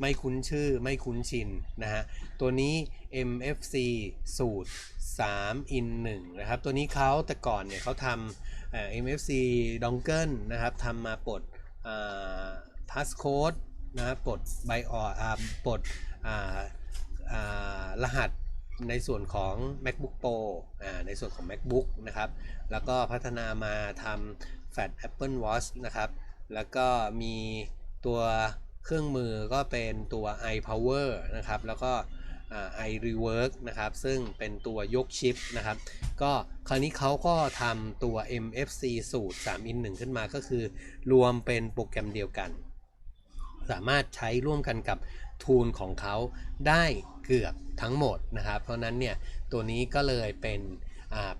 ไม่คุ้นชื่อไม่คุ้นชินนะฮะตัวนี้ MFC สูตร 3 in 1นะครับตัวนี้เขาแต่ก่อนเนี่ยเขาทำ MFC dongle นะครับทำมาปลดพาสโค้ดนะครับปลดไบออปลดรหัสในส่วนของ MacBook Pro อ่าในส่วนของ MacBook นะครับ แล้วก็พัฒนามาทำ Fat Apple Watch นะครับ แล้วก็มีตัว เครื่องมือก็เป็นตัว iPower นะครับ แล้วก็ iRework นะครับ ซึ่งเป็นตัวยกชิปนะครับ ก็คราวนี้เขาก็ทำตัว MFC สูตร 3 in 1 ขึ้นมาก็คือ รวมเป็นโปรแกรมเดียวกัน สามารถใช้ร่วมกันกับทูลของเขาได้เกือบทั้งหมดนะครับ เพราะนั้นเนี่ย ตัวนี้ก็เลยเป็น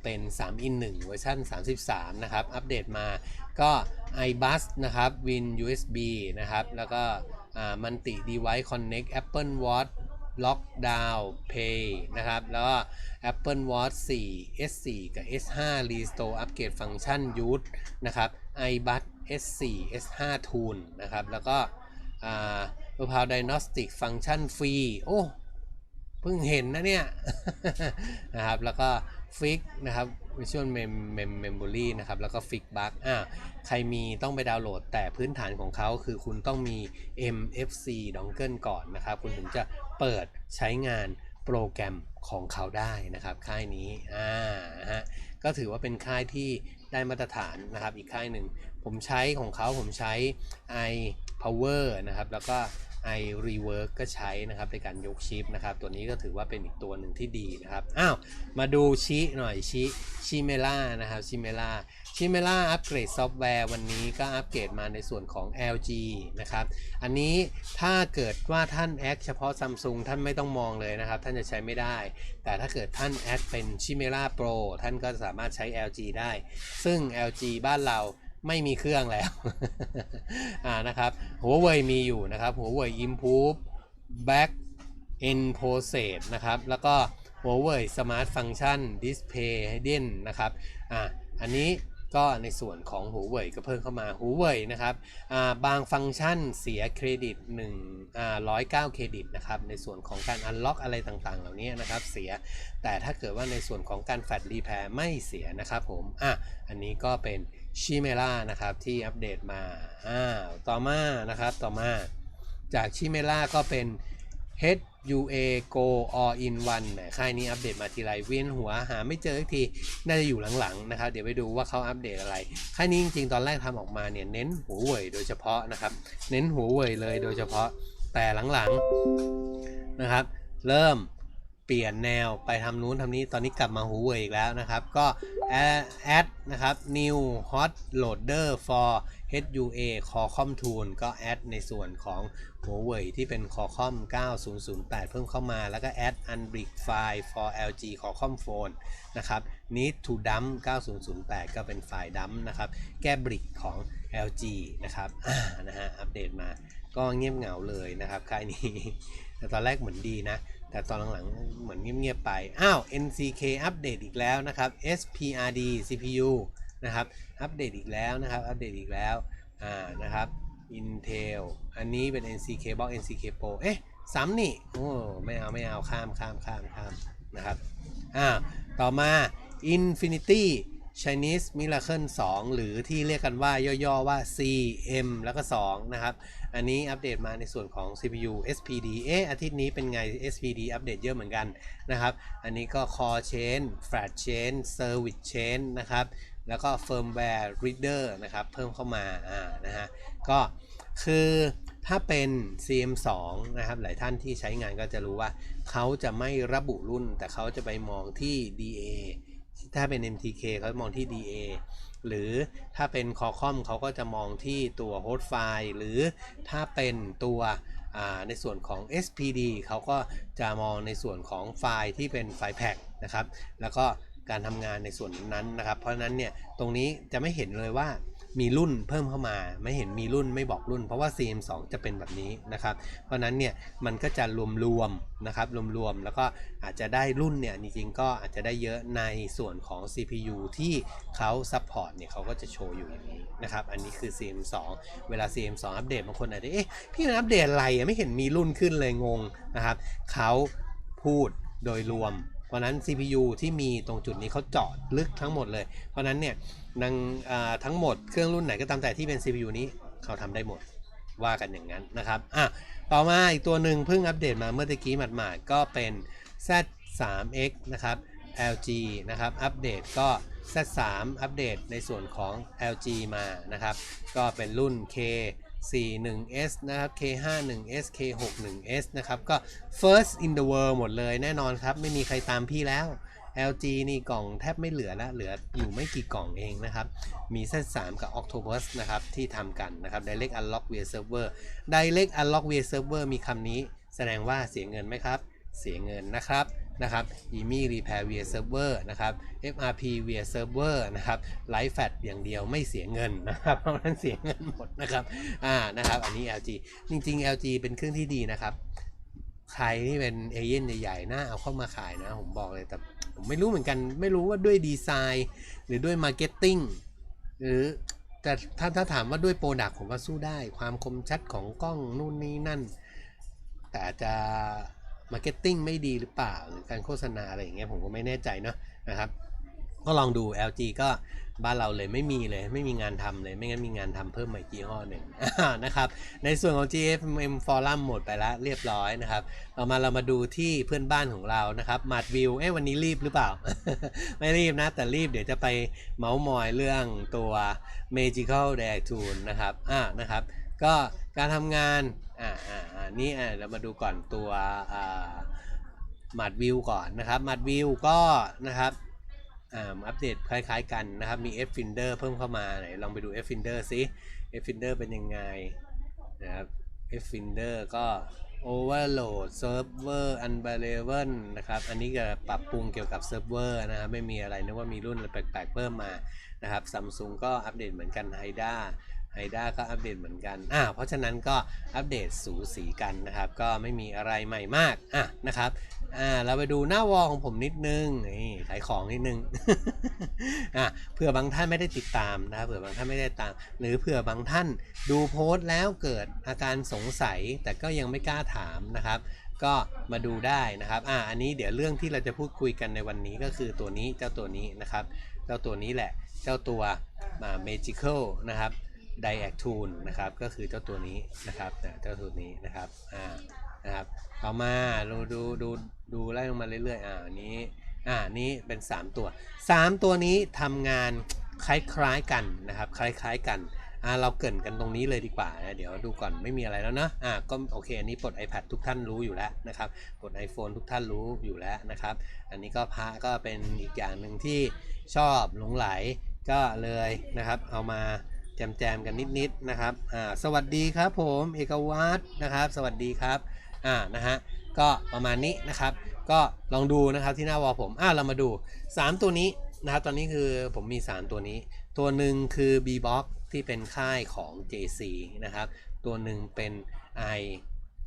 เป็น3 in 1เวอร์ชัน33 นะครับ อัปเดตมาก็ iBus นะครับ Win USB นะครับ แล้วก็ อ่า Multi Device Connect Apple Watch Lockdown Pay นะครับ แล้วก็ Apple Watch 4 S4 กับ S5 Restore อัปเกรดฟังก์ชัน Youth นะครับ iBus S4 S5 Tool นะครับ แล้วก็อ่ามะพร้าวไดโนสติกฟังก์ชันฟรี โอ้เพิ่งเห็นนะเนี่ย นะครับ แล้วก็ฟิกนะครับ Visual Mem- Mem- Memory นะครับ แล้วก็ฟิกบั g อ่า ใครมีต้องไปดาวน์โหลด แต่พื้นฐานของเขาคือคุณต้องมี MFC Dongle ก่อนนะครับ คุณถึงจะเปิดใช้งานโปรแกรมของเขาได้นะครับ ค่ายนี้อ่าฮะก็ถือว่าเป็นค่ายที่ได้มาตรฐานนะครับ อีกค่ายหนึ่ง ผมใช้ของเขาผมใช้ i power นะครับ แล้วก็ i rework ก็ใช้นะครับในการยกชิปนะครับ ตัวนี้ก็ถือว่าเป็นอีกตัวหนึ่งที่ดีนะครับ อ้าว มาดูชิหน่อยชิชิเมล่านะครับชิเมล่าชิเมล่าอัปเกรดซอฟต์แวร์วันนี้ก็อัปเกรดมาในส่วนของ LG นะครับ อันนี้ถ้าเกิดว่าท่านแอคเฉพาะ Samsung ท่านไม่ต้องมองเลยนะครับ ท่านจะใช้ไม่ได้ แต่ถ้าเกิดท่านแอดเป็นชิเมล่า Pro ท่านก็สามารถใช้ LG ได้ ซึ่ง LG บ้านเรา ไม่มีเครื่องแล้วอ่านะครับหัวเว่ยมีอยู่นะครับหัวเว่ย Improve Back End Process นะครับแล้วก็หัวเว่ย Smart Function Display Hidden นะครับอ่าอันนี้ ก็ในส่วนของหัวเว่ยก็เพิ่มเข้ามาหัวเว่ยนะครับบางฟังก์ชันเสียเครดิต1อ่า109 เครดิตนะครับในส่วนของการ unlock อะไรต่างๆ เหล่านี้นะครับเสียแต่ถ้าเกิดว่าในส่วนของการแฟลชรีแพร์ไม่เสียนะครับผมอะอันนี้ก็เป็นชิเมล่านะครับที่อัปเดตมาอ่าต่อมานะครับต่อมาจากชิเมล่าก็เป็น HUA Go All in One แหมค่ายนี้อัปเดตมาทีไรเวียนหัวหาไม่เจอสักทีน่าจะอยู่หลังๆนะครับเดี๋ยวไปดูว่าเขาอัปเดตอะไรค่ายนี้จริงๆ ตอนแรกทำออกมาเนี่ยเน้นหัวเว่ยโดยเฉพาะนะครับ เน้นหัวเว่ยเลยโดยเฉพาะแต่หลังๆนะครับ เริ่ม เปลี่ยนแนวไปทำนู้นทำนี้ตอนนี้กลับมาหูเว่ยอีกแล้วนะครับ ก็แอดนะครับ new hot loader for HUA Qualcomm Tool ก็แอดในส่วนของหัวเว่ยที่เป็น Qualcomm 9008 เพิ่มเข้ามาแล้วก็แอด unbrick file for LG Qualcomm phone นะครับ need to dump 9008 ก็เป็นไฟล์ดัมนะครับ แก้บริกของ LG นะครับนะฮะอัปเดตมาก็เงียบเหงาเลยนะครับค่ายนี้ แต่ตอนแรกเหมือนดีนะ แต่ตอนหลังๆเหมือนเงียบๆไป อ้าว NCK อัปเดตอีกแล้วนะครับ SPRD CPU นะครับ อัปเดตอีกแล้วนะครับ อัปเดตอีกแล้ว อ่า นะครับ Intel อันนี้เป็น NCK Box NCK Pro เอ๊ะซ้ำนี่ โอ้ ไม่เอา ไม่เอา ข้าม ข้าม ข้าม ข้าม นะครับ อ่า ต่อมา Infinity Chinese Miracle 2 หรือที่เรียกกันว่าย่อๆว่า CM แล้วก็ 2 นะครับ อันนี้อัปเดตมาในส่วนของ CPU SPD เอ๊ะอาทิตย์นี้เป็นไง SPD อัปเดตเยอะเหมือนกันนะครับ อันนี้ก็ Core Chain Flash Chain Service Chain นะครับ แล้วก็ Firmware Reader นะครับ เพิ่มเข้ามาอ่านะฮะก็คือถ้าเป็น CM2 นะครับ หลายท่านที่ใช้งานก็จะรู้ว่าเขาจะไม่ระบุรุ่น แต่เขาจะไปมองที่ DA ถ้าเป็น MTK เขามองที่ DA หรือถ้าเป็นคอคอมเขาก็จะมองที่ตัว host file หรือถ้าเป็นตัวในส่วนของ SPD เขาก็จะมองในส่วนของไฟล์ที่เป็นไฟล์แพ็กนะครับ แล้วก็ การทำงานในส่วนนั้นนะครับ เพราะฉะนั้นเนี่ยตรงนี้จะไม่เห็นเลยว่ามีรุ่นเพิ่มเข้ามา ไม่เห็นมีรุ่นไม่บอกรุ่น เพราะว่า CM2 จะเป็นแบบนี้นะครับ เพราะนั้นเนี่ยมันก็จะรวมๆนะครับรวมๆแล้วก็อาจจะได้รุ่นเนี่ยจริงๆก็อาจจะได้เยอะในส่วนของ CPU ที่เขาซัพพอร์ตเนี่ยเขาก็จะโชว์อยู่อย่างนี้นะครับ อันนี้คือ CM2 เวลา CM2 อัปเดตบางคนอาจจะเอ๊ะพี่มันอัปเดตอะไรไม่เห็นมีรุ่นขึ้นเลยงงนะครับเขาพูดโดยรวม เพราะนั้น CPU ที่มีตรงจุดนี้เขาเจาะลึกทั้งหมดเลย เพราะนั้นเนี่ยนังทั้งหมดเครื่องรุ่นไหนก็ตามแต่ที่เป็น CPU นี้เขาทำได้หมดว่ากันอย่างนั้นนะครับอะต่อมาอีกตัวหนึ่งเพิ่งอัปเดตมาเมื่อตะกี้หมาดๆก็เป็น Z3X นะครับ LG นะครับ อัปเดตก็ Z3 อัปเดตในส่วนของ LG มานะครับ ก็เป็นรุ่น K 41S นะครับ K51S K61S นะครับ ก็ first in the world หมดเลยแน่นอนครับ ไม่มีใครตามพี่แล้ว LG นี่กล่องแทบไม่เหลือแล้วเหลืออยู่ไม่กี่กล่องเองนะครับ มี Z3 กับ Octopus นะครับ ที่ทำกันนะครับ Direct Unlock via Server Direct Unlock via Server มีคำนี้ แสดงว่าเสียเงินไหมครับ เสียเงินนะครับ นะครับ EMI Repair via Server นะครับ FRP via Server นะครับ Live Fat อย่างเดียวไม่เสียเงินนะครับเพราะนั้นเสียเงินหมดนะครับอ่านะครับ อันนี้ LG จริง ๆ LG เป็นเครื่องที่ดีนะครับใครที่เป็นเอเย่นใหญ่ๆน่าเอาเข้ามาขายนะผมบอกเลยแต่ผมไม่รู้เหมือนกัน ไม่รู้ว่าด้วยดีไซน์ หรือด้วยมาร์เก็ตติ้งหรือแต่ถ้าถ้าถามว่าด้วยโปรดักต์ผมว่าสู้ได้ ความคมชัดของกล้องนู่นนี่นั่น แต่จะ มาร์เก็ตติ้งไม่ดีหรือเปล่า หรือการโฆษณาอะไรอย่างเงี้ยผมก็ไม่แน่ใจเนาะนะครับ ก็ลองดู LG ก็บ้านเราเลยไม่มีเลยไม่มีงานทำเลยไม่งั้นมีงานทำเพิ่มมาอีกยี่ห้อหนึ่งนะครับในส่วนของ GFM Forum หมดไปแล้วเรียบร้อยนะครับต่อมาเรามาดูที่เพื่อนบ้านของเรานะครับมาดวิวเอ้วันนี้รีบหรือเปล่า ไม่รีบนะ แต่รีบเดี๋ยวจะไปเมาส์มอยเรื่องตัว Magical d a r t o o l นะครับอ่านะครับก็ การทำงานอ่าอ่าอ่านี่อ่าเรามาดูก่อนตัวอ่ามาดวิวก่อนนะครับมาดวิวก็นะครับอ่าอัปเดตคล้ายๆกันนะครับ มี F Finder เพิ่มเข้ามาไหนลองไปดู F Finder ซิ F Finder เป็นยังไงนะครับ F Finder ก็ Overload Server Unavailable นะครับ อันนี้ก็ปรับปรุงเกี่ยวกับเซิร์ฟเวอร์นะครับ ไม่มีอะไรนึกว่ามีรุ่นแปลกๆเพิ่มมานะครับ Samsung ก็อัปเดตเหมือนกัน Haida Haida ก็อัปเดตเหมือนกันอ่าเพราะฉะนั้นก็อัปเดตสูสีกันนะครับ ก็ไม่มีอะไรใหม่มากอะนะครับอ่าเราไปดูหน้าวอลของผมนิดนึงนี่ขายของนิดนึงอะเผื่อบางท่านไม่ได้ติดตามนะครับเผื่อบางท่านไม่ได้ตาม หรือเผื่อบางท่านดูโพสต์แล้วเกิดอาการสงสัยแต่ก็ยังไม่กล้าถามนะครับ ก็มาดูได้นะครับอ่าอันนี้เดี๋ยวเรื่องที่เราจะพูดคุยกันในวันนี้ก็คือตัวนี้เจ้าตัวนี้นะครับ เจ้าตัวนี้แหละ เจ้าตัวมา magical นะครับ d i a c t o o l นะครับก็คือเจ้าตัวนี้นะครับนะเจ้าตัวนี้นะครับอ่านะครับต่อมาดูดูดูดูไล่ลงมาเรื่อยๆอ่าอันนี้อ่านี้เป็น 3 ตัว 3 ตัวนี้ทำงานคล้ายๆกันนะครับคล้ายๆกันอ่าเราเกินกันตรงนี้เลยดีกว่านะเดี๋ยวดูก่อนไม่มีอะไรแล้วเนะอ่าก็โอเคอันนี้ปลด iPad ทุกท่านรู้อยู่แล้วนะครับปลด iPhone ทุกท่านรู้อยู่แล้วนะครับ อันนี้ก็พระก็เป็นอีกอย่างหนึ่งที่ชอบหลงไหลก็เลยนะครับเอามา แจมๆกันนิดๆนะครับอ่าสวัสดีครับผมเอกวัตนะครับ สวัสดีครับอ่านะฮะก็ประมาณนี้นะครับ ก็ลองดูนะครับที่หน้าวอลผมอ่าเรามาดู 3 ตัวนี้นะครับตอนนี้คือผมมี 3 ตัวนี้ ตัวหนึ่งคือ B-Box ที่เป็นค่ายของ JC นะครับ ตัวหนึ่งเป็น i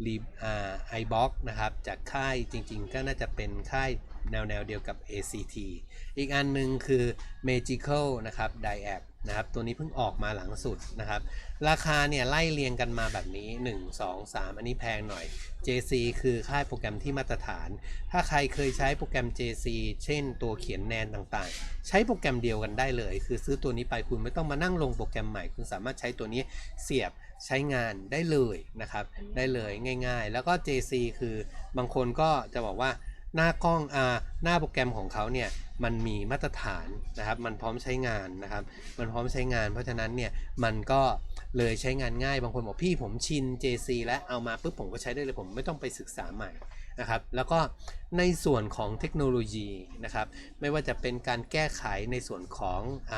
รีอ่า iBox นะครับจากค่ายจริงๆ ก็น่าจะเป็นค่ายแนวแนวเดียวกับ ACT อีกอันหนึ่งคือ Magical นะครับ Diac นะครับ ตัวนี้เพิ่งออกมาหลังสุดนะครับ ราคาเนี่ยไล่เรียงกันมาแบบนี้ 1 2 3 อันนี้แพงหน่อย JC คือค่ายโปรแกรมที่มาตรฐาน ถ้าใครเคยใช้โปรแกรม JC เช่นตัวเขียนแนนต่างๆ ใช้โปรแกรมเดียวกันได้เลย คือซื้อตัวนี้ไปคุณไม่ต้องมานั่งลงโปรแกรมใหม่ คุณสามารถใช้ตัวนี้เสียบ ใช้งานได้เลยนะครับ ได้เลยง่าย ๆ แล้วก็ JC คือบางคนก็จะบอกว่าหน้ากล้องอ่าหน้าโปรแกรมของเขาเนี่ยมันมีมาตรฐานนะครับ มันพร้อมใช้งานนะครับ มันพร้อมใช้งาน เพราะฉะนั้นเนี่ยมันก็เลยใช้งานง่ายบางคนบอกพี่ผมชิน JC แล้วเอามาปุ๊บผมก็ใช้ได้เลยผมไม่ต้องไปศึกษาใหม่ นะครับแล้วก็ในส่วนของเทคโนโลยีนะครับไม่ว่าจะเป็นการแก้ไขในส่วนของอ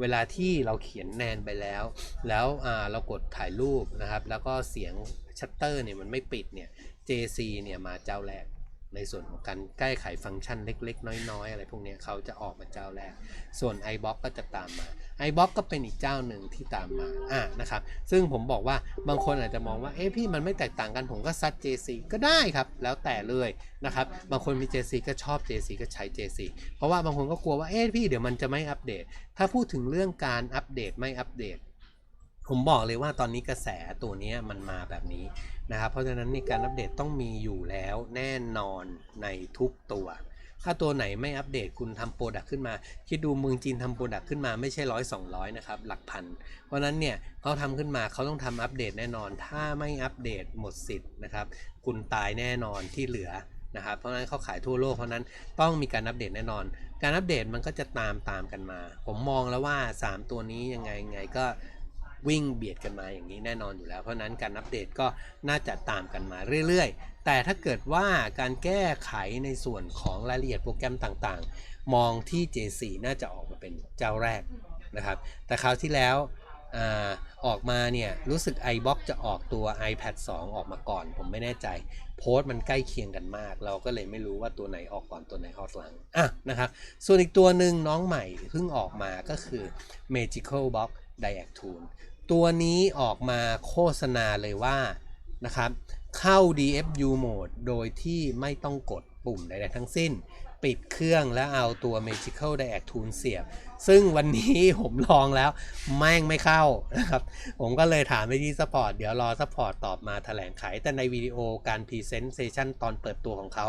เวลาที่เราเขียนแนนไปแล้ว แล้วเรากดถ่ายรูปนะครับแล้วก็เสียงชัตเตอร์เนี่ยมันไม่ปิดเนี่ย JC เนี่ยมาเจ้าแรก ในส่วนของการแก้ไขฟังก์ชันเล็ก ๆ น้อย ๆ อะไรพวกนี้เขาจะออกมาเจ้าแรก ส่วน iBox ก็จะตามมา iBox ก็เป็นอีกเจ้าหนึ่งที่ตามมาอะนะครับ ซึ่งผมบอกว่าบางคนอาจจะมองว่า เอ๊ะพี่มันไม่แตกต่างกัน ผมก็ซัด JC ก็ได้ครับ แล้วแต่เลยนะครับ บางคนมี JC ก็ชอบ JC ก็ใช้ JC เพราะว่าบางคนก็กลัวว่า เอ๊ะพี่เดี๋ยวมันจะไม่อัปเดต ถ้าพูดถึงเรื่องการอัปเดตไม่อัปเดต ผมบอกเลยว่าตอนนี้กระแสตัวนี้มันมาแบบนี้นะครับเพราะฉะนั้นในการอัปเดตต้องมีอยู่แล้วแน่นอนในทุกตัว ถ้าตัวไหนไม่อัปเดตคุณทำโปรดักขึ้นมา คิดดูเมืองจีนทำโปรดักขึ้นมาไม่ใช่ร้อยสองร้อยนะครับหลักพัน เพราะนั้นเนี่ยเขาทำขึ้นมาเขาต้องทำอัปเดตแน่นอน ถ้าไม่อัปเดตหมดสิทธิ์นะครับคุณตายแน่นอนที่เหลือนะครับเพราะนั้นเขาขายทั่วโลกเพราะนั้นต้องมีการอัปเดตแน่นอน การอัปเดตมันก็จะตามตามกันมา ผมมองแล้วว่า 3 ตัวนี้ยังไงยังไงก็ วิ่งเบียดกันมาอย่างนี้แน่นอนอยู่แล้ว เพราะนั้นการอัปเดตก็น่าจะตามกันมาเรื่อยๆ แต่ถ้าเกิดว่าการแก้ไขในส่วนของรายละเอียดโปรแกรมต่างๆ มองที่ J4 น่าจะออกมาเป็นเจ้าแรกนะครับ แต่คราวที่แล้วอออกมาเนี่ยรู้สึก iBox จะออกตัว iPad 2 ออกมาก่อน ผมไม่แน่ใจ โพสต์มันใกล้เคียงกันมาก เราก็เลยไม่รู้ว่าตัวไหนออกก่อนตัวไหนออกหลังอะนะครับส่วนอีกตัวหนึ่งน้องใหม่เพิ่งออกมาก็คือ Magical Box Diac Tool ตัวนี้ออกมาโฆษณาเลยว่านะครับเข้า DFU Mode โดยที่ไม่ต้องกดปุ่มใดๆทั้งสิ้น ปิดเครื่องแล้วเอาตัว Magical Diac Tool เสียบ ซึ่งวันนี้ผมลองแล้ว แม่งไม่เข้านะครับ ผมก็เลยถามไปที่ซัพพอร์ตเดี๋ยวรอซัพพอร์ตตอบมาแถลงไข แต่ในวิดีโอการพรีเซนต์เซชันตอนเปิดตัวของเขา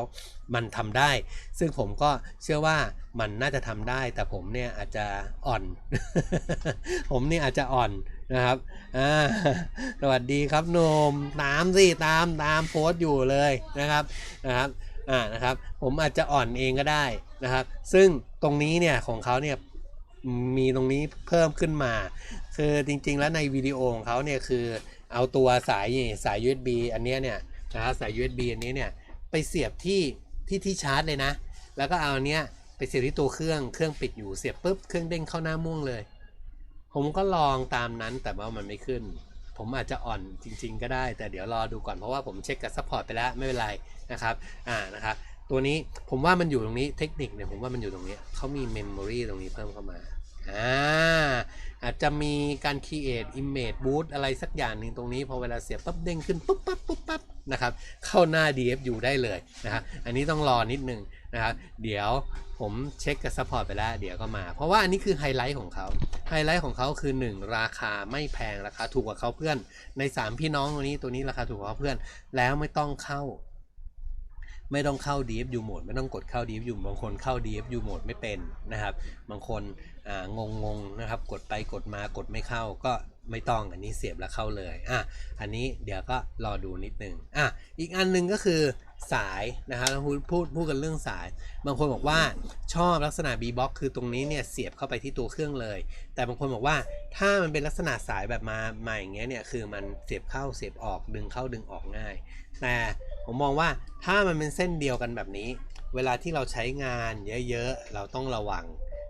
มันทำได้ ซึ่งผมก็เชื่อว่ามันน่าจะทำได้ แต่ผมเนี่ยอาจจะอ่อน ผมเนี่ยอาจจะอ่อน นะครับอ่าสวัสดีครับหนุ่มตามสิตามตามโพสต์อยู่เลยนะครับนะครับอ่านะครับ ผมอาจจะอ่อนเองก็ได้นะครับ ซึ่งตรงนี้เนี่ยของเขาเนี่ยมีตรงนี้เพิ่มขึ้นมา คือจริงๆแล้วในวิดีโอของเขาเนี่ยคือเอาตัวสายสาย USB อันนี้เนี่ยนะครับสาย USB อันนี้เนี่ยไปเสียบที่ที่ที่ชาร์จเลยนะ แล้วก็เอาอันเนี้ยไปเสียบที่ตัวเครื่องเครื่องปิดอยู่เสียบปุ๊บเครื่องเด้งเข้าหน้าม่วงเลย ผมก็ลองตามนั้นแต่ว่ามันไม่ขึ้น ผมอาจจะอ่อนจริง ๆ ก็ได้ แต่เดี๋ยวรอดูก่อนเพราะว่าผมเช็คกับซัพพอร์ตไปแล้วไม่เป็นไรนะครับอ่านะครับตัวนี้ผมว่ามันอยู่ตรงนี้เทคนิคเนี่ยผมว่ามันอยู่ตรงนี้เขามีเมมโมรีตรงนี้เพิ่มเข้ามาอ่าอาจจะมีการ create image boot อะไรสักอย่างหนึ่งตรงนี้ พอเวลาเสียบปั๊บเด้งขึ้นปุ๊บปั๊บปุ๊บปั๊บนะครับเข้าหน้า DFU ได้เลยนะครับอันนี้ต้องรอนิดนึง นะครับเดี๋ยวผมเช็คกับซัพพอร์ตไปแล้วเดี๋ยวก็มา เพราะว่าอันนี้คือไฮไลท์ของเขาไฮไลท์ของเขาคือ 1 ราคาไม่แพงราคาถูกกว่าเขาเพื่อน ใน 3 พี่น้องตัวนี้ตัวนี้ราคาถูกกว่าเขาเพื่อน แล้วไม่ต้องเข้า ไม่ต้องเข้า DFU mode ไม่ต้องกดเข้า DFU บางคนเข้า DFU mode ไม่เป็นนะครับ บางคนอ่างงงนะครับ กดไปกดมากดไม่เข้าก็ ไม่ต้องอันนี้เสียบแล้วเข้าเลยอะอันนี้เดี๋ยวก็รอดูนิดนึงอะอีกอันหนึงก็คือสายนะครับพูดพูดพูดกันเรื่องสาย บางคนบอกว่าชอบลักษณะ B-box คือตรงนี้เนี่ยเสียบเข้าไปที่ตัวเครื่องเลย แต่บางคนบอกว่าถ้ามันเป็นลักษณะสายแบบมามาอย่างเงี้ยเนี่ยคือมันเสียบเข้าเสียบออกดึงเข้าดึงออกง่าย แต่ผมมองว่าถ้ามันเป็นเส้นเดียวกันแบบนี้ เวลาที่เราใช้งานเยอะๆ เราต้องระวัง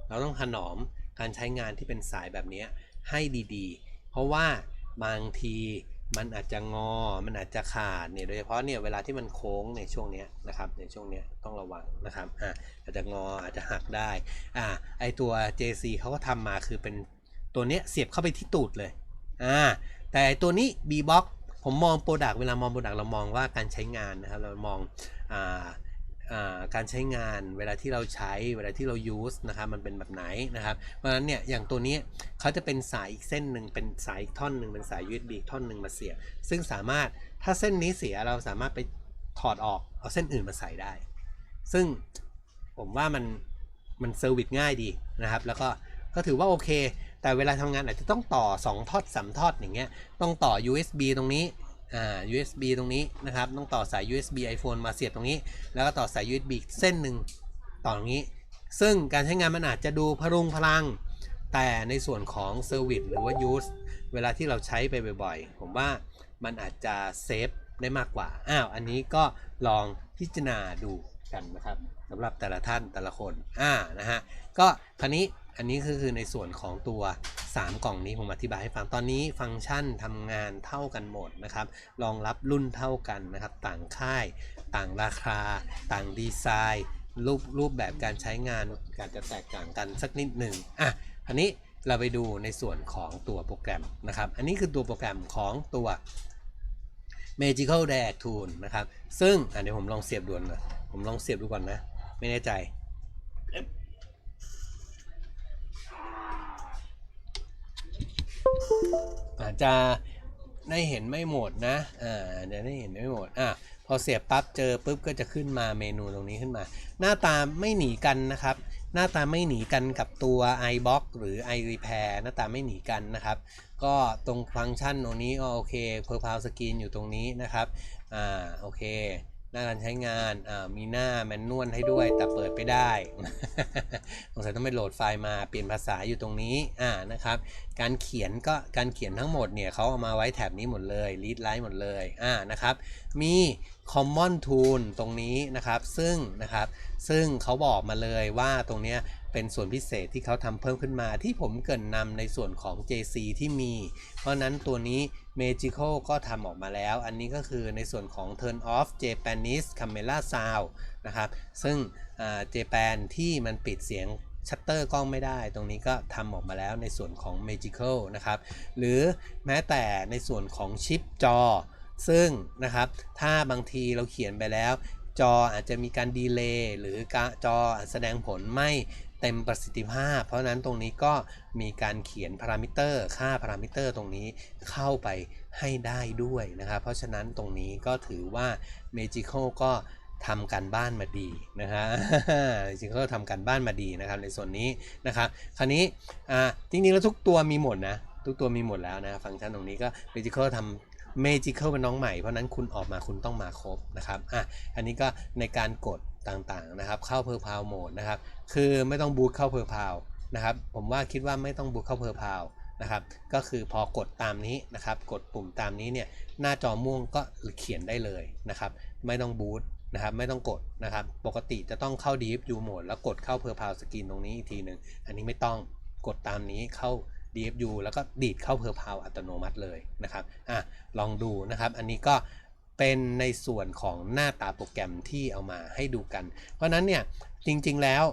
เราต้องถนอมการใช้งานที่เป็นสายแบบนี้ให้ดีๆ ราะว่าบางทีมันอาจจะงอ มันอาจจะขาดเนี่ยโดยเฉพาะเนี่ยเวลาที่มันโค้งในช่วงเนี้ยนะครับในช่วงเนี้ยต้องระวังนะครับอะอาจจะงออาจจะหักได้อ่าไอตัว JC เขาก็ทำมาคือเป็นตัวเนี้ยเสียบเข้าไปที่ตูดเลยอ่าแต่ตัวนี้ B-box ผมมองโปรดักเวลามองโปรดักเรามองว่าการใช้งานนะครับเรามองอ่า การใช้งานเวลาที่เราใช้เวลาที่เรา use นะครับมันเป็นแบบไหนนะครับ เพราะฉะนั้นเนี่ยอย่างตัวนี้เขาจะเป็นสายอีกเส้นหนึ่งเป็นสายอีกท่อนหนึ่งเป็นสาย USB อีกท่อนหนึ่งมาเสียบซึ่งสามารถถ้าเส้นนี้เสียเราสามารถไปถอดออกเอาเส้นอื่นมาใส่ได้ ซึ่งผมว่ามันมันเซอร์วิสง่ายดีนะครับ แล้วก็ก็ถือว่าโอเค แต่เวลาทำงานอาจจะต้องต่อ 2ทอด3ทอดอย่างเงี้ยต้องต่อ USB ตรงนี้ USB ตรงนี้นะครับ ต้องต่อสาย USB iPhone มาเสียบตรงนี้ แล้วก็ต่อสาย USB เส้นหนึ่งต่อตรงนี้ ซึ่งการใช้งานมันอาจจะดูพรุงพลัง แต่ในส่วนของเซอร์วิสหรือว่า use เวลาที่เราใช้ไปบ่อยๆ ผมว่ามันอาจจะเซฟได้มากกว่า อ้าว อันนี้ก็ลองพิจารณาดู กันนะครับสำหรับแต่ละท่านแต่ละคนอ่านะฮะก็คราวนี้อันนี้คือคือในส่วนของตัว 3 กล่องนี้ผมอธิบายให้ฟังตอนนี้ฟังก์ชันทำงานเท่ากันหมดนะครับรองรับรุ่นเท่ากันนะครับ ต่างค่าย ต่างราคา ต่างดีไซน์รูปรูปแบบการใช้งานการจะแตกต่างกันสักนิดหนึ่งอะอันนี้เราไปดูในส่วนของตัวโปรแกรมนะครับ อันนี้คือตัวโปรแกรมของตัว Magical d a g Tool นะครับ ซึ่งอันนี้ผมลองเสียบดูนะ ผมลองเสียบดูก่อนนะ ไม่แน่ใจ อาจจะได้เห็นไม่หมดนะ อ่าเดี๋ยวได้เห็นไม่หมด อะพอเสียบปั๊บเจอปุ๊บก็จะขึ้นมาเมนูตรงนี้ขึ้นมา หน้าตาไม่หนีกันนะครับ หน้าตาไม่หนีกันกับตัว iBox หรือ iRepair หน้าตาไม่หนีกันนะครับ ก็ตรงฟังก์ชันตรงนี้โอเค p e r p a l Screen อยู่ตรงนี้นะครับ อ่า โอเค หน้าการใช้งานมีหน้าแมนนวลให้ด้วย แต่เปิดไปได้สงสัยต้องไปโหลดไฟล์มาเปลี่ยนภาษาอยู่ตรงนี้อ่านะครับ การเขียนก็การเขียนทั้งหมดเนี่ยเขาเอามาไว้แถบนี้หมดเลย read line หมดเลยอ่านะครับ มี common tool ตรงนี้นะครับ ซึ่งนะครับ ซึ่งเขาบอกมาเลยว่าตรงเนี้ยเป็นส่วนพิเศษที่เขาทำเพิ่มขึ้นมาที่ผมเกินนำในส่วนของ JC ที่มี เพราะนั้นตัวนี้ Magical ก็ทำออกมาแล้ว อันนี้ก็คือในส่วนของ Turn off Japanese Camera Sound นะครับ ซึ่งเจแปนที่มันปิดเสียงชัตเตอร์กล้องไม่ได้ ตรงนี้ก็ทำออกมาแล้วในส่วนของ Magical นะครับ หรือแม้แต่ในส่วนของชิปจอ ซึ่งนะครับ ถ้าบางทีเราเขียนไปแล้ว จออาจจะมีการดีเลย์หรือจอแสดงผลไม่ เต็มประสิทธิภาพ เพราะนั้นตรงนี้ก็มีการเขียนพารามิเตอร์ค่าพารามิเตอร์ตรงนี้เข้าไปให้ได้ด้วยนะครับเพราะฉะนั้นตรงนี้ก็ถือว่า Magical ก็ทำการบ้านมาดีนะฮะจริงๆก็ทำการบ้านมาดีนะครับในส่วนนี้นะครับคราวนี้อ่าจริงๆแล้วทุกตัวมีหมดนะทุกตัวมีหมดแล้วนะฟังก์ชันตรงนี้ก็ Magical ทำ Magical เป็นน้องใหม่เพราะนั้นคุณออกมาคุณต้องมาครบนะครับอะอันนี้ก็ในการกด ต่างๆนะครับเข้าเพอร์พาวโหมดนะครับคือไม่ต้องบูตเข้าเพอร์พาวนะครับผมว่าคิดว่าไม่ต้องบูตเข้าเพอร์พาวนะครับก็คือพอกดตามนี้นะครับกดปุ่มตามนี้เนี่ยหน้าจอม่วงก็เขียนได้เลยนะครับไม่ต้องบูตนะครับไม่ต้องกดนะครับปกติจะต้องเข้า DFU mode แล้วกดเข้าเพอร์พาวสกรีนตรงนี้อีกทีหนึ่งอันนี้ไม่ต้องกดตามนี้เข้า DFU แล้วก็ดีดเข้าเพอร์พาวอัตโนมัติเลยนะครับอะลองดูนะครับอันนี้ก็ เป็นในส่วนของหน้าตาโปรแกรมที่เอามาให้ดูกัน เพราะนั้นเนี่ยจริงๆแล้ว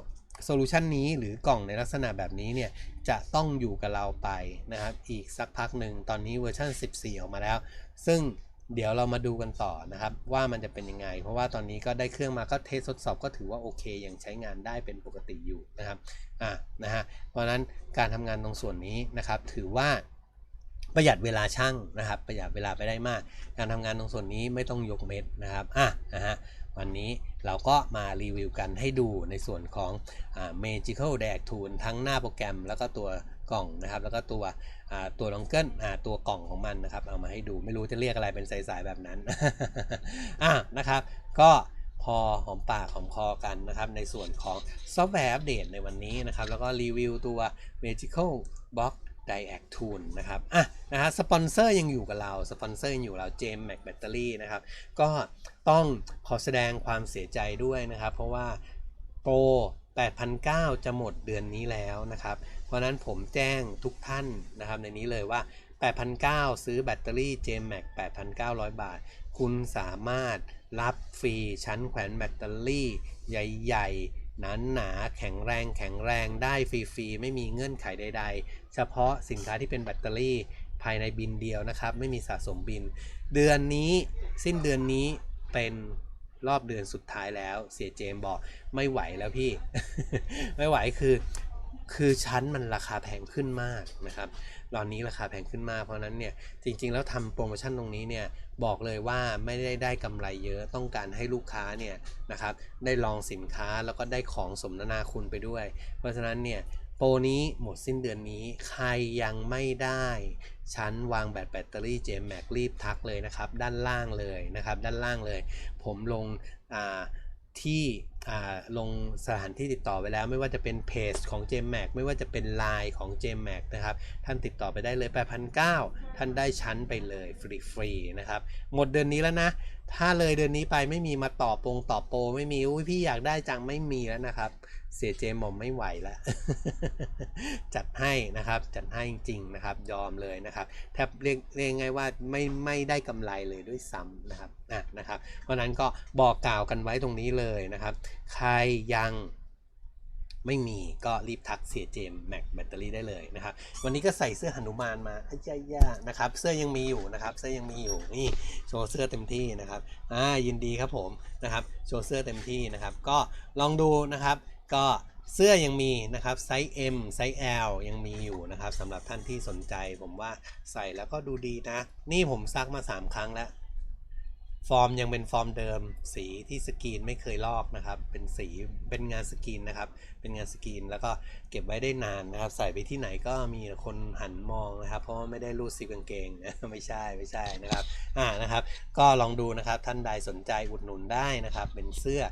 โซลูชันนี้หรือกล่องในลักษณะแบบนี้เนี่ยจะต้องอยู่กับเราไปนะครับ อีกสักพักหนึ่งตอนนี้เวอร์ชัน14 ออกมาแล้ว ซึ่งเดี๋ยวเรามาดูกันต่อนะครับ ว่ามันจะเป็นยังไง เพราะว่าตอนนี้ก็ได้เครื่องมาก็เทสทดสอบก็ถือว่าโอเค ยังใช้งานได้เป็นปกติอยู่นะครับอะนะฮะเพราะนั้นการทำงานตรงส่วนนี้นะครับถือว่า ประหยัดเวลาช่างนะครับ ประหยัดเวลาไปได้มาก การทำงานตรงส่วนนี้ไม่ต้องยกเม็ดนะครับอะนะฮะวันนี้เราก็มารีวิวกันให้ดูในส่วนของอ่า Magical d a g Tool ทั้งหน้าโปรแกรมแล้วก็ตัวกล่องนะครับ แล้วก็ตัวตัวลองเกิลตัวกล่องของมันนะครับ เอามาให้ดูไม่รู้จะเรียกอะไรเป็นสายๆแบบนั้นอะนะครับ ก็พอหอมปากหอมคอกันนะครับ ในส่วนของซอฟต์แวร์อัปเดตในวันนี้นะครับ แล้วก็รีวิวตัว Magical Box d i a c Tool นะครับอะนะฮะสปอนเซอร์ยังอยู่กับเรา สปอนเซอร์ยังอยู่กับเรา Jem Mac Battery นะครับ ก็ต้องขอแสดงความเสียใจด้วยนะครับ เพราะว่าโปร8,900จะหมดเดือนนี้แล้วนะครับ เพราะนั้นผมแจ้งทุกท่านนะครับในนี้เลยว่า8,900ซื้อแบตเตอรี่ JMac 8,900 บาท คุณสามารถรับฟรีชั้นแขวนแบตเตอรี่ใหญ่ ๆ หนาหนาแข็งแรงแข็งแรงได้ฟรีๆ ไม่มีเงื่อนไขใด ๆ เฉพาะสินค้าที่เป็นแบตเตอรี่ภายในบินเดียวนะครับ ไม่มีสะสมบิน เดือนนี้สิ้นเดือนนี้เป็นรอบเดือนสุดท้ายแล้ว เสียเจมบอกไม่ไหวแล้วพี่ ไม่ไหวคือ คือชั้นมันราคาแพงขึ้นมากนะครับตอนนี้ราคาแพงขึ้นมาก เพราะนั้นเนี่ยจริง ๆ แล้วทำโปรโมชั่นตรงนี้เนี่ยบอกเลยว่าไม่ได้ได้กำไรเยอะต้องการให้ลูกค้าเนี่ยนะครับได้ลองสินค้าแล้วก็ได้ของสมนานาคุณไปด้วย เพราะฉะนั้นเนี่ยโปรนี้หมดสิ้นเดือนนี้ใครยังไม่ได้ชั้นวางแบตแบตเตอรี่ JMac รีบทักเลยนะครับ ด้านล่างเลยนะครับ ด้านล่างเลย ผมลงที่ ลงสถานที่ติดต่อไปแล้ว ไม่ว่าจะเป็นเพจของ JMac ไม่ว่าจะเป็น Line ของ JMac นะครับ ท่านติดต่อไปได้เลย 8,900 ท่านได้ชั้นไปเลยฟรีๆนะครับ หมดเดือนนี้แล้วนะ ถ้าเลยเดือนนี้ไปไม่มีมาต่อปงต่อโปรไม่มีอุ้ยพี่อยากได้จังไม่มีแล้วนะครับ เสียเจมอมไม่ไหวแล้วจัดให้นะครับ จัดให้จริงๆนะครับ ยอมเลยนะครับแทบเรียกเรียกง่ายว่าไม่ไม่ได้กำไรเลยด้วยซ้ำนะครับอะนะครับเพราะนั้นก็บอกกล่าวกันไว้ตรงนี้เลยนะครับใครยังไม่มีก็รีบทักเสียเจมแม็กแบตเตอรี่ได้เลยนะครับ วันนี้ก็ใส่เสื้อหนุมานมาอ้ยายานะครับ เสื้อยังมีอยู่นะครับ เสื้อยังมีอยู่นี่โชว์เสื้อเต็มที่นะครับอ่ายินดีครับผมนะครับโชว์เสื้อเต็มที่นะครับ ก็ลองดูนะครับ ก็เสื้อยังมีนะครับไซส์ M ไซส์ L ยังมีอยู่นะครับสำหรับท่านที่สนใจผมว่าใส่แล้วก็ดูดีนะ นี่ผมซักมา 3 ครั้งแล้ว ฟอร์มยังเป็นฟอร์มเดิม สีที่สกรีนไม่เคยลอกนะครับ เป็นสีเป็นงานสกรีนนะครับ เป็นงานสกรีนแล้วก็เก็บไว้ได้นานนะครับ ใส่ไปที่ไหนก็มีคนหันมองนะครับ เพราะว่าไม่ได้รูดซิปกางเกงไม่ใช่ไม่ใช่นะครับอ่านะครับ ก็ลองดูนะครับท่านใดสนใจอุดหนุนได้นะครับ เป็นเสื้อ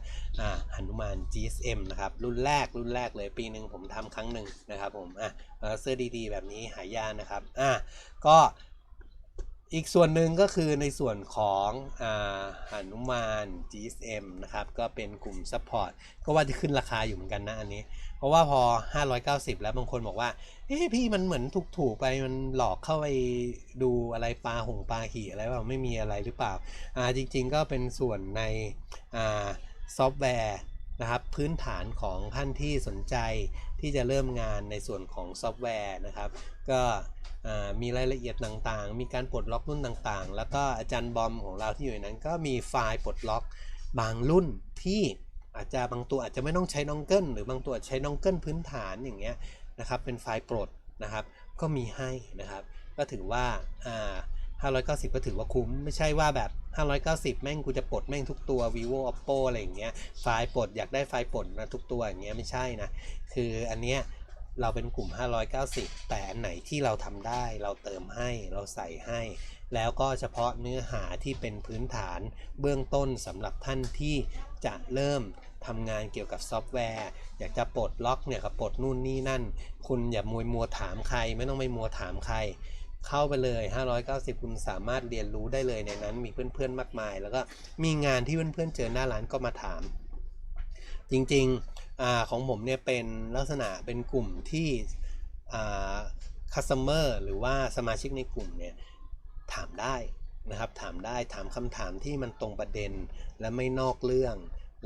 อ่าหนุมาน GSM นะครับรุ่นแรกรุ่นแรกเลยปีหนึ่งผมทำครั้งหนึ่งนะครับผมอะเสื้อดีๆ แบบนี้หายากนะครับอะก็ อีกส่วนหนึ่งก็คือในส่วนของอ่าหนุมาน GSM นะครับ ก็เป็นกลุ่ม Support ก็ว่าจะขึ้นราคาอยู่เหมือนกันนะอันนี้ เพราะว่าพอ 590 แล้วบางคนบอกว่าเฮ้พี่มันเหมือนถูกๆไปมันหลอกเข้าไปดูอะไรปลาหงปลาหี่อะไรว่าไม่มีอะไรหรือเปล่าอ่าจริง ๆ ก็เป็นส่วนในอ่าซอฟต์แวร์นะครับพื้นฐานของท่านที่สนใจที่จะเริ่มงานในส่วนของซอฟต์แวร์นะครับ ก็ มีรายละเอียดต่างๆ มีการปลดล็อกรุ่นต่างๆ แล้วก็อาจารย์บอมของเราที่อยู่ในนั้นก็มีไฟล์ปลดล็อกบางรุ่นที่อาจจะบางตัวอาจจะไม่ต้องใช้น้องเกิลหรือบางตัวใช้น้องเกิลพื้นฐานอย่างเงี้ยนะครับเป็นไฟล์ปลดนะครับก็มีให้นะครับ ก็ถือว่าอ่า590 ก็ถือว่าคุ้ม ไม่ใช่ว่าแบบ 590 แม่งกูจะปลดแม่งทุกตัว vivo oppo อะไรอย่างเงี้ยไฟล์ปลดอยากได้ไฟล์ปลดนะทุกตัวอย่างเงี้ยไม่ใช่นะ คืออันเนี้ย เราเป็นกลุ่ม 590 แต่อันไหนที่เราทำได้เราเติมให้เราใส่ให้ แล้วก็เฉพาะเนื้อหาที่เป็นพื้นฐานเบื้องต้นสำหรับท่านที่จะเริ่มทำงานเกี่ยวกับซอฟต์แวร์ อยากจะปลดล็อกเนี่ยกับปลดนู่นนี่นั่น คุณอย่ามัวมัวถามใคร ไม่ต้องไปมัวถามใคร เข้าไปเลย 590 คุณสามารถเรียนรู้ได้เลยในนั้นมีเพื่อนๆมากมาย แล้วก็มีงานที่เพื่อนๆเจอหน้าร้านก็มาถาม จริงๆ อของผมเนี่ยเป็นลักษณะเป็นกลุ่มที่คัสเตอร์หรือว่าสมาชิกในกลุ่มเนี่ยถามได้นะครับถามได้ถามคำถามที่มันตรงประเด็นและไม่นอกเรื่อง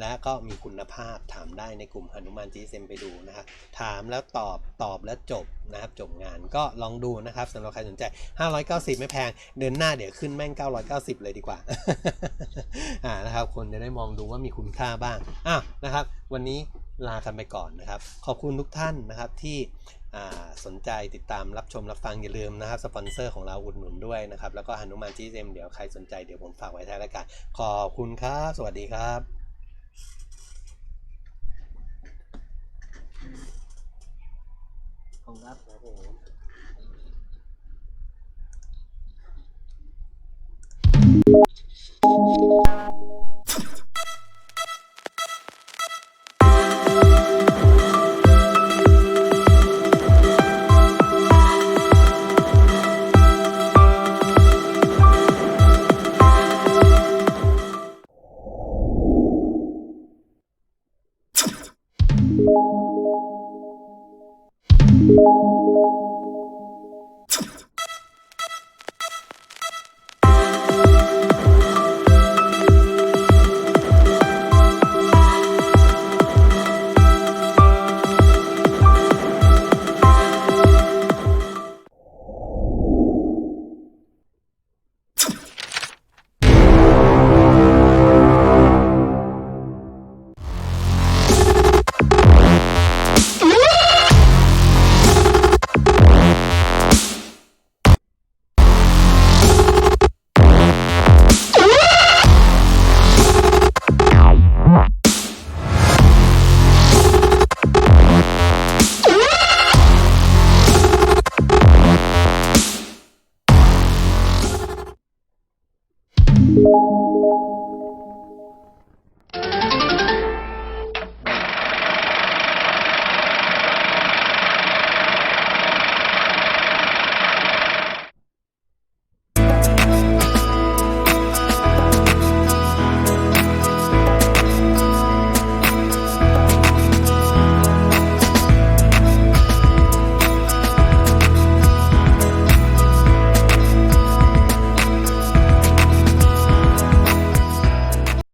และก็มีคุณภาพถามได้ในกลุ่มหนุมาน GSM ไปดูนะครับถามแล้วตอบตอบแล้วจบนะครับจบงานก็ลองดูนะครับสำหรับใครสนใจ 590 ไม่แพง เดือนหน้าเดี๋ยวขึ้นแม่ง 990 เลยดีกว่าอ่านะครับคนจะได้มองดูว่ามีคุณค่าบ้างอะนะครับ วันนี้ ลากันไปก่อนนะครับ ขอบคุณทุกท่านนะครับที่สนใจติดตามรับชมรับฟังอย่าลืมนะครับสปอนเซอร์ของเราอุดหนุนด้วยนะครับ แล้วก็หนุมานจีเอ็มเดี๋ยวใครสนใจเดี๋ยวผมฝากไว้ท้ายรายการขอบคุณครับ สวัสดีครับขอบคุณครับผม